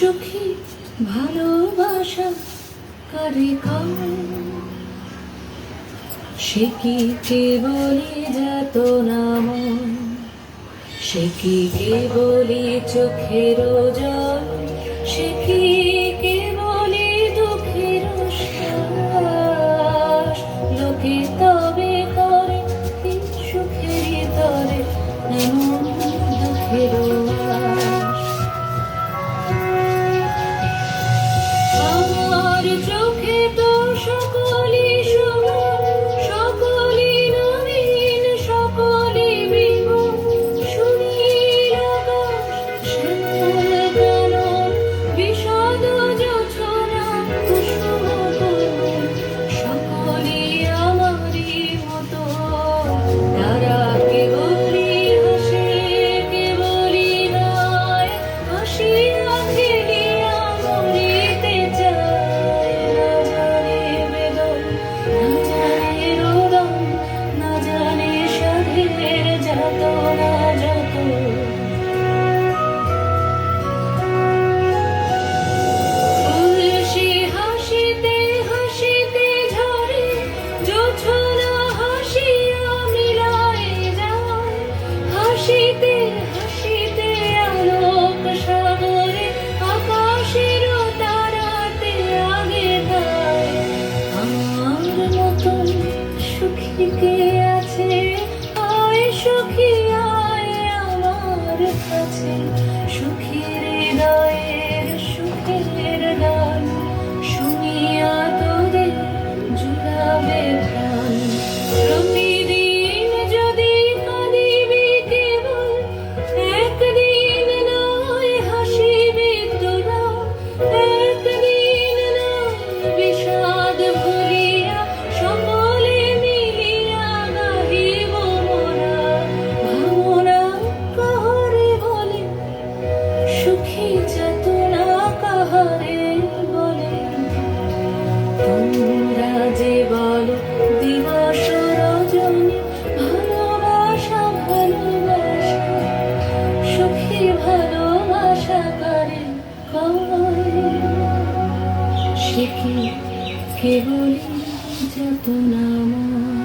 সুখী, ভালোবাসা কারে সে কি কেবলি যাত নাম? সে কি কেবলি চোখের জল? সে কি কেবলি দুঃখের লোকে তবে করে সুখের তরে? এমন দুঃখের হাসিতে হাসিতে আলোক সাগরে আকাশের তারাতে আগে তাই আমার মতন সুখী দেখি কেবলই যত নামা